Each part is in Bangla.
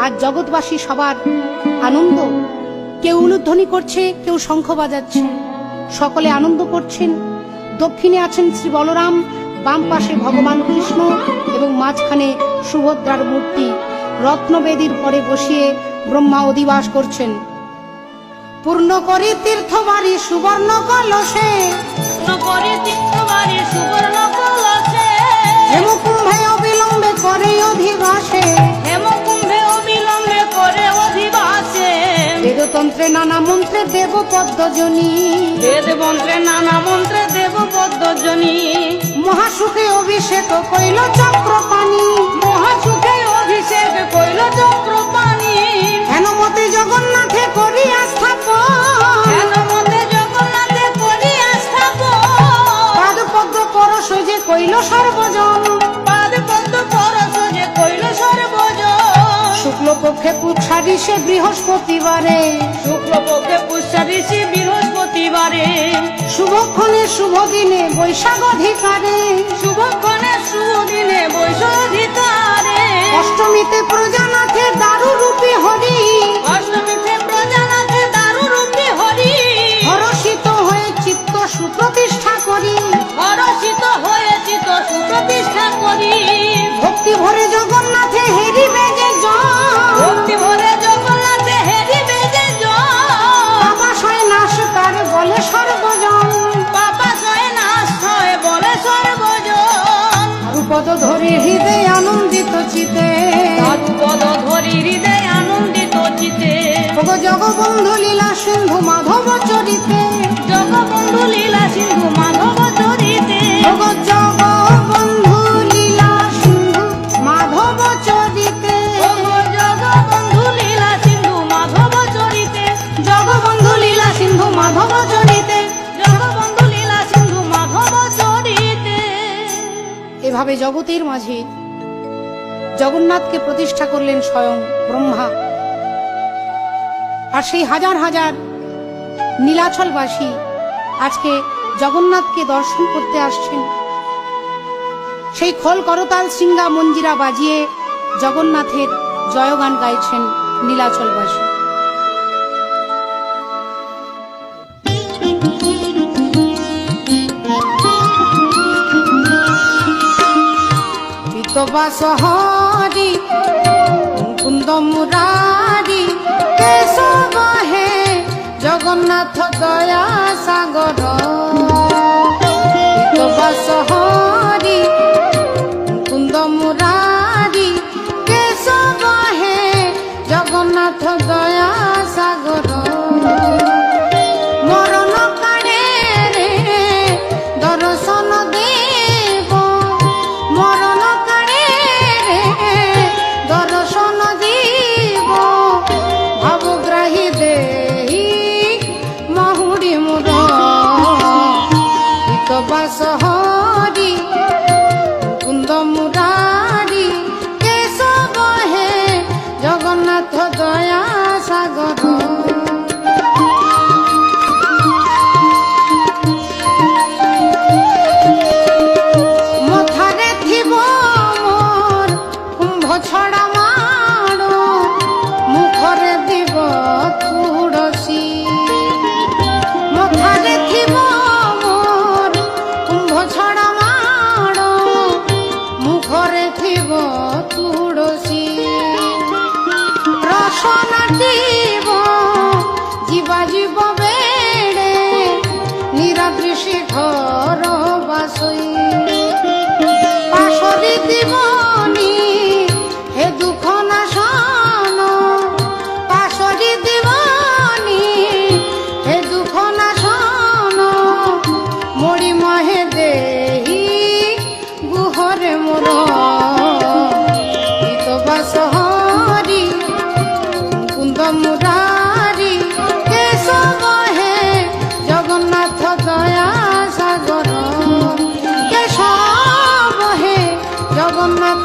আজ জগৎবাসী সবার আনন্দ। কেউ উলুধ্বনি করছে কেউ শঙ্খ বাজাচ্ছে। সকলে আনন্দ করছেন। দক্ষিণে আছেন শ্রী বলরাম বাম পাশে ভগবান কৃষ্ণ এবং মাঝখানে সুভদ্রার মূর্তি। রত্নবেদীর পরে বসিয়ে ব্রহ্মা অধিবাস করছেন। পূর্ণ করে তীর্থবাড়ি সুবর্ণ কলসে। নগরে তীর্থবারে সুবর্ণ কলসে। দেব পদ্মজনী। বেদ মন্ত্রে নানা মন্ত্রে দেব পদ্মজনী। মহাসুখে অভিষেক কইল চক্রপাণি। মহাসুখে অভিষেক কইল চক্র পানি হেনমতে জগন্নাথে করিয়া স্থাপন কেন মতে জগন্নাথে করিয়া স্থাপন পাদ পদ্ম পরশ যে কইল সর্বজন। পাদ পদ্ম পরশ যে কইল সর্বজন। শুক্লপক্ষে সে বৃহস্পতিবারে। শুক্লপক্ষে পুষ্যা ঋষি বৃহস্পতিবারে। শুভক্ষণে শুভ দিনে বৈশাখ অধিকারে। শুভক্ষণে শুভ দিনে বৈশাধিকারে রূপদ ধরে হৃদয় আনন্দিত চিতে। পদ ধরি হৃদয় আনন্দিত চিতে। জগবন্ধু লীলা সিন্ধু মাধব চরিতে। এভাবে জগতের মাঝে জগন্নাথকে প্রতিষ্ঠা করলেন স্বয়ং ব্রহ্মা। আর সেই হাজার হাজার নীলাচলবাসী আজকে জগন্নাথকে দর্শন করতে আসছেন। সেই খোল করতাল সিঙ্গা মঞ্জিরা বাজিয়ে জগন্নাথের জয়গান গাইছেন নীলাচলবাসী। পিতবাস হরি বাস ଥିବ ତୁଳସୀ ରସନା ଥିବ ଯିବା ଯିବ ବେଳେ ନିରାଦୃଶୀ ଘର ବାସୋଇ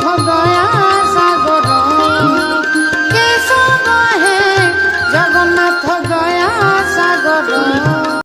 দয়া